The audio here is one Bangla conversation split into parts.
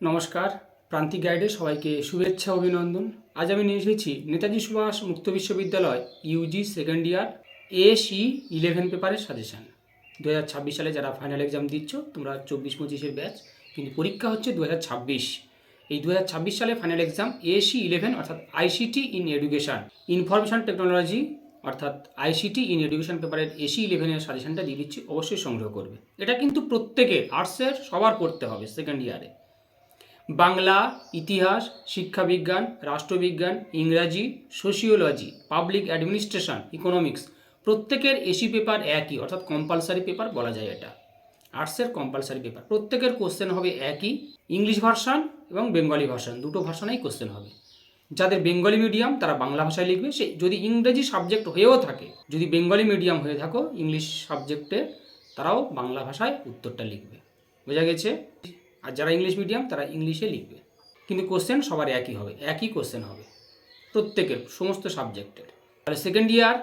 নমস্কার, প্রান্তিক গাইডে সবাইকে শুভেচ্ছা, অভিনন্দন। আজ আমি নিয়ে এসেছি নেতাজি সুভাষ মুক্ত বিশ্ববিদ্যালয় UG second year AC eleven পেপারের সাজেশান দু হাজার ছাব্বিশ সালে যারা ফাইনাল এক্সাম দিচ্ছ, তোমরা চব্বিশ পঁচিশের ব্যাচ কিন্তু পরীক্ষা হচ্ছে দু হাজার ছাব্বিশ। এই দু হাজার ছাব্বিশ সালে ফাইনাল এক্সাম এসি ইলেভেন অর্থাৎ ICT in education information technology অর্থাৎ আইসিটি ইন এডুকেশন পেপারের এসি ইলেভেনের সাজেশনটা দিয়ে দিচ্ছি, অবশ্যই সংগ্রহ করবে। এটা কিন্তু প্রত্যেকের আর্টসের সবার পড়তে হবে সেকেন্ড ইয়ারে বাংলা, ইতিহাস, শিক্ষাবিজ্ঞান, রাষ্ট্রবিজ্ঞান, ইংরাজি, সোশিওলজি, পাবলিক অ্যাডমিনিস্ট্রেশন, ইকোনমিক্স, প্রত্যেকের এসি পেপার একই, অর্থাৎ কম্পালসারি পেপার বলা যায় এটা। আর্টসের কম্পালসারি পেপার, প্রত্যেকের কোশ্চেন হবে একই, ইংলিশ ভার্সান এবং বেঙ্গলি ভার্সান, দুটো ভার্সানেই কোশ্চেন হবে। যাদের বেঙ্গলি মিডিয়াম, তারা বাংলা ভাষায় লিখবে, সে যদি ইংরেজি সাবজেক্ট হয়েও থাকে, যদি বেঙ্গলি মিডিয়াম হয়ে থাকো, ইংলিশ সাবজেক্টে তারাও বাংলা ভাষায় উত্তরটা লিখবে। বোঝা গেছে? আর যারা ইংলিশ মিডিয়াম তারা ইংলিশে লিখবে। কিন্তু কোশ্চেন সবার একই হবে, একই কোশ্চেন হবে, প্রত্যেকের, সমস্ত সাবজেক্টের তাহলে সেকেন্ড ইয়ার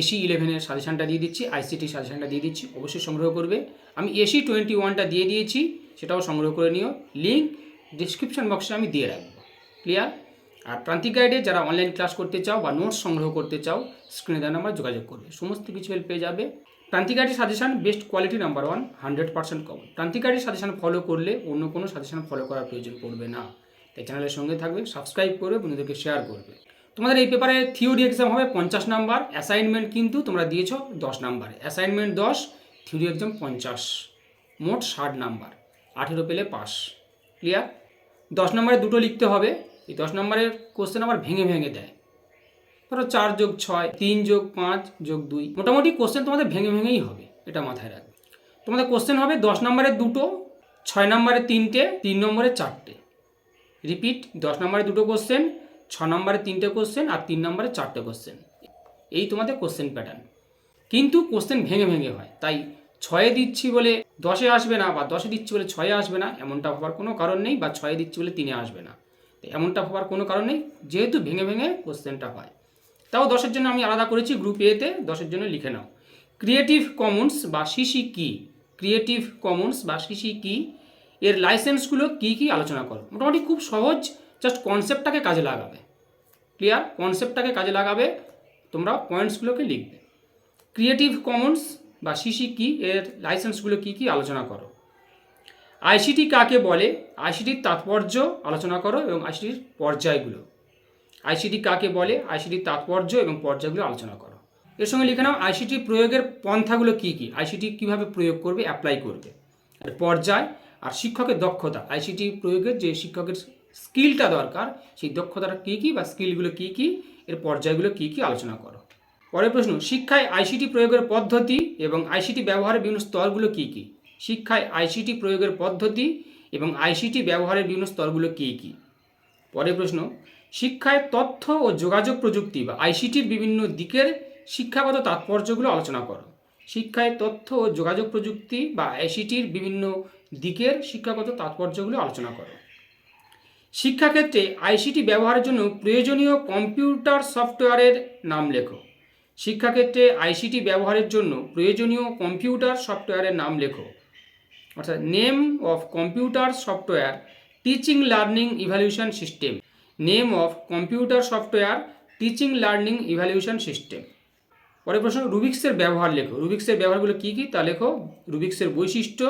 এসি ইলেভেনের সাজেশনটা দিয়ে দিচ্ছি আইসিটি সাজেশনটা দিয়ে দিচ্ছি, অবশ্যই সংগ্রহ করবে। আমি এসি টোয়েন্টি ওয়ানটা দিয়ে দিয়েছি, সেটাও সংগ্রহ করে নিও। লিঙ্ক ডিসক্রিপশন বক্সে আমি দিয়ে রাখব। ক্লিয়ার আর প্রান্তিক গাইডে যারা অনলাইন ক্লাস করতে চাও বা নোটস সংগ্রহ করতে চাও স্ক্রিনে দেওয়া নাম্বার যোগাযোগ করবে। সমস্ত কিছু হেল্প পেয়ে যাবে। প্রান্তিকারী suggestion best quality number one hundred percent কম প্রান্তিকারী সাজেশান ফলো করলে অন্য কোনো সাজেশান ফলো করার প্রয়োজন পড়বে না। তাই চ্যানেলের সঙ্গে থাকবে সাবস্ক্রাইব করবে, বন্ধুদেরকে শেয়ার করবে। তোমাদের এই পেপারে থিওরি এক্সাম হবে পঞ্চাশ নাম্বার অ্যাসাইনমেন্ট কিন্তু তোমরা দিয়েছ দশ নাম্বার অ্যাসাইনমেন্ট দশ থিওরি এক্সাম পঞ্চাশ, মোট ষাট নাম্বার আঠেরো পেলে পাস ক্লিয়ার দশ নম্বরে দুটো লিখতে হবে, এই দশ নম্বরের কোশ্চেন আবার ভেঙে ভেঙে দেয়। ধরো চার যোগ ছয়, তিন যোগ পাঁচ, যোগ দুই। মোটামুটি কোশ্চেন তোমাদের ভেঙে ভেঙেই হবে, এটা মাথায় রাখবে। তোমাদের কোশ্চেন হবে দশ নম্বরে দুটো, ছয় নম্বরে তিনটে, তিন নম্বরে চারটে। রিপিট দশ নম্বরে দুটো কোশ্চেন ছ নম্বরে তিনটে কোশ্চেন আর তিন নম্বরে চারটে কোশ্চেন এই তোমাদের কোশ্চেন প্যাটার্ন কিন্তু কোশ্চেন ভেঙে ভেঙে হয়, তাই ছয়ে দিচ্ছি বলে দশে আসবে না বা দশে দিচ্ছি বলে ছয়ে আসবে না, এমনটা ভাবার কোনো কারণ নেই বা ছয়ে দিচ্ছি বলে তিনে আসবে না। এমনটা ভাবার কোনো কারণ নেই, যেহেতু ভেঙে ভেঙে কোশ্চেনটা হয়। তাও দশের জন্য আমি আলাদা করেছি গ্রুপ এতে দশের জন্য লিখে নাও। ক্রিয়েটিভ কমন্স বা সিসি কি ক্রিয়েটিভ কমন্স বা সিসি কি এর লাইসেন্সগুলো কী কী আলোচনা করো। মোটামুটি খুব সহজ জাস্ট কনসেপ্টটাকে কাজে লাগাবে। ক্লিয়ার কনসেপ্টটাকে কাজে লাগাবে, তোমরা পয়েন্টসগুলোকে লিখবে। ক্রিয়েটিভ কমন্স বা সিসি কি এর লাইসেন্সগুলো কী কী আলোচনা করো। আইসিটি কাকে বলে? আইসিটির তাৎপর্য আলোচনা করো এবং আইসিটির পর্যায়গুলো। আইসিটি কাকে বলে? আইসিটির তাৎপর্য এবং পর্যায়গুলো আলোচনা করো। এর সঙ্গে লিখে নাও আইসিটি প্রয়োগের পন্থাগুলো কী কী? আইসিটি কীভাবে প্রয়োগ করবে? অ্যাপ্লাই করবে। আর পর্যায় আর শিক্ষকের দক্ষতা। আইসিটি প্রয়োগের যে শিক্ষকের স্কিলটা দরকার, সেই দক্ষতাটা কী কী বা স্কিলগুলো কী কী? এর পর্যায়গুলো কী কী আলোচনা করো। পরের প্রশ্ন, শিক্ষায় আইসিটি প্রয়োগের পদ্ধতি এবং আইসিটি ব্যবহারের বিভিন্ন স্তরগুলো কী কী? শিক্ষায় আইসিটি প্রয়োগের পদ্ধতি এবং আইসিটি ব্যবহারের বিভিন্ন স্তরগুলো কী কী? পরের প্রশ্ন শিক্ষায় তথ্য ও যোগাযোগ প্রযুক্তি বা আইসিটির বিভিন্ন দিকের শিক্ষাগত তাৎপর্যগুলো আলোচনা করো। শিক্ষায় তথ্য ও যোগাযোগ প্রযুক্তি বা আইসিটির বিভিন্ন দিকের শিক্ষাগত তাৎপর্যগুলো আলোচনা করো। শিক্ষাক্ষেত্রে আইসিটি ব্যবহারের জন্য প্রয়োজনীয় কম্পিউটার সফটওয়্যারের নাম লেখো। শিক্ষাক্ষেত্রে আইসিটি ব্যবহারের জন্য প্রয়োজনীয় কম্পিউটার সফটওয়্যারের নাম লেখো। অর্থাৎ name of computer software, teaching learning evaluation system. Name of computer software teaching learning evaluation system. পরের প্রশ্ন, রুবিক্সের ব্যবহার লেখো। রুবিক্সের ব্যবহারগুলো কী কী? তা লেখো। রুবিক্সের বৈশিষ্ট্য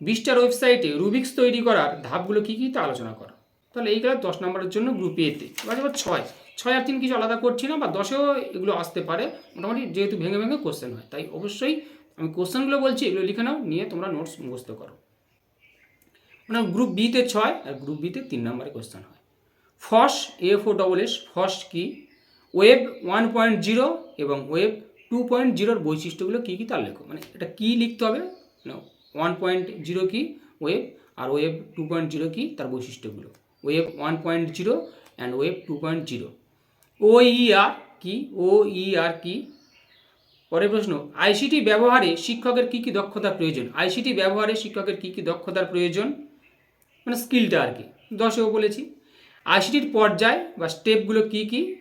বিশটার ওয়েবসাইটে রুবিক্স তৈরি করার ধাপগুলো কী কী? তা আলোচনা করো। তাহলে এই গেল দশ নম্বরের জন্য গ্রুপ এতে এবার এবার ছয়। ছয় আর তিন কিছু আলাদা করছি না, বা দশেও এগুলো আসতে পারে। মোটামুটি যেহেতু ভেঙে ভেঙে কোশ্চেন হয়, তাই অবশ্যই আমি কোশ্চেনগুলো বলছি, এগুলো লিখে নাও, নিয়ে তোমরা নোটস মুখস্থ করো। মানে গ্রুপ বিতে ছয় আর গ্রুপ বিতে তিন নম্বরে কোশ্চেন হয়। FOSS F O double S FOSS কি? ওয়েব ওয়ান পয়েন্ট জিরো এবং ওয়েব টু পয়েন্ট জিরোর বৈশিষ্ট্যগুলো কী কী তার লেখো? মানে এটা কী লিখতে হবে? ওয়ান পয়েন্ট জিরো কি ওয়েব আর ওয়েব টু পয়েন্ট জিরো কি তার বৈশিষ্ট্যগুলো? Web one point zero and web two point zero ও আর কি? ও আর কি? পরের প্রশ্ন আইসিটি ব্যবহারে শিক্ষকের কী কী দক্ষতার প্রয়োজন? আইসিটি ব্যবহারে শিক্ষকের কী কী দক্ষতার প্রয়োজন? মানে স্কিলটা আর কি। দশেও বলেছি। আইসিটির পর্যায় বা স্টেপগুলো কী কী?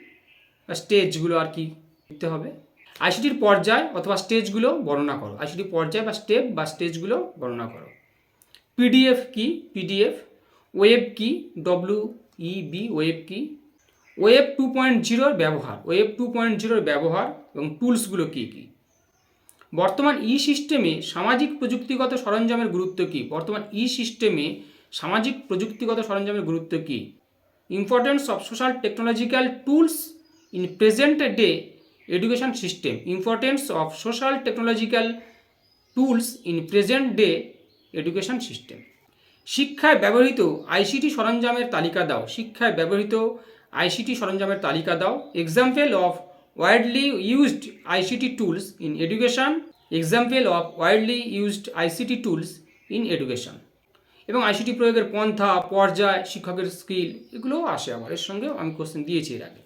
বা স্টেজগুলো আর কি লিখতে হবে। আইসিটির পর্যায় অথবা স্টেজগুলো বর্ণনা করো। আইসিটির পর্যায় বা স্টেপ বা স্টেজগুলো বর্ণনা করো। পিডিএফ কি? পিডিএফ। ওয়েব কি? ডব্লিউ ই বি, ওয়েব কি? ওয়েব টু পয়েন্ট জিরোর ব্যবহার। ওয়েব টু পয়েন্ট জিরোর ব্যবহার এবং টুলসগুলো কী কী? বর্তমান ই সিস্টেমে সামাজিক প্রযুক্তিগত সরঞ্জামের গুরুত্ব কী? বর্তমান ই সিস্টেমে সামাজিক প্রযুক্তিগত সরঞ্জামের গুরুত্ব কী? Importance of social technological tools in present day education system importance of social technological tools in present day education system শিক্ষায় ব্যবহৃত আইসিটি সরঞ্জামের তালিকা দাও। শিক্ষায় ব্যবহৃত আইসিটি সরঞ্জামের তালিকা দাও। Example of widely used ICT tools in education example of widely used ICT tools in education এবং আইসিটি প্রয়োগের পন্থা, পর্যায়, শিক্ষকের স্কিল এগুলোও আসে আমার। এর সঙ্গেও আমি কোশ্চেন দিয়েছি এর আগে।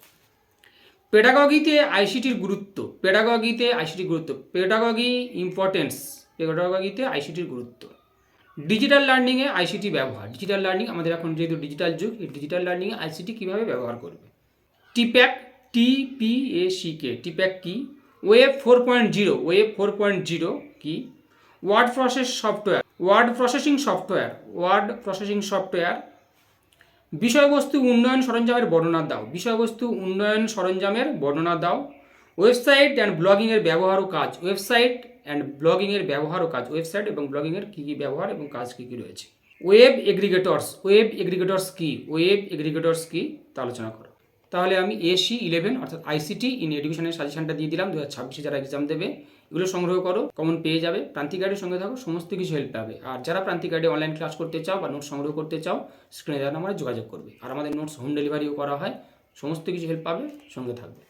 পেডাগগিতে আইসিটির গুরুত্ব। পেডাগগিতে আইসিটির গুরুত্ব। পেডাগগি ইম্পর্টেন্স পেডাগগিতে আইসিটির গুরুত্ব। ডিজিটাল লার্নিংয়ে আইসিটি ব্যবহার। ডিজিটাল লার্নিং আমাদের এখন যেহেতু ডিজিটাল যুগ, এই ডিজিটাল লার্নিংয়ে আইসিটি কীভাবে ব্যবহার করবে? টিপ্যাক টিপিএসিকে টিপ্যাক কি? Web four point zero web four point zero কি? Word process software word processing software, word processing software. বিষয়বস্তু উন্নয়ন সরঞ্জামের বর্ণনা দাও। বিষয়বস্তু উন্নয়ন সরঞ্জামের বর্ণনা দাও। ওয়েবসাইট অ্যান্ড ব্লগিংয়ের ব্যবহার ও কাজ। ওয়েবসাইট অ্যান্ড ব্লগিংয়ের ব্যবহার ও কাজ। ওয়েবসাইট এবং ব্লগিংয়ের কী কী ব্যবহার এবং কাজ কী কী রয়েছে? Web aggregators. ওয়েব এগ্রিগেটরস কী? ওয়েব এগ্রিগেটরস কী? তা আলোচনা করো। তাহলে আমি এসি ইলেভেন অর্থাৎ আইসিটি ইন এডুকেশনের সাজেশনটা দিয়ে দিলাম দু হাজার যারা এক্সাম দেবে, এগুলো সংগ্রহ করো কমন পেয়ে যাবে, প্রান্তিক গাইডের সঙ্গে থাকো, সমস্ত কিছু হেল্প পাবে। আর যারা প্রান্তিক গাইডে অনলাইন ক্লাস করতে চাও বা নোটস সংগ্রহ করতে চাও স্ক্রিনে দেওয়া নাম্বারে যোগাযোগ করবে। আর আমাদের নোটস হোম ডেলিভারিও করা হয়, সমস্ত কিছু হেল্প পাবে, সঙ্গে থাকবে।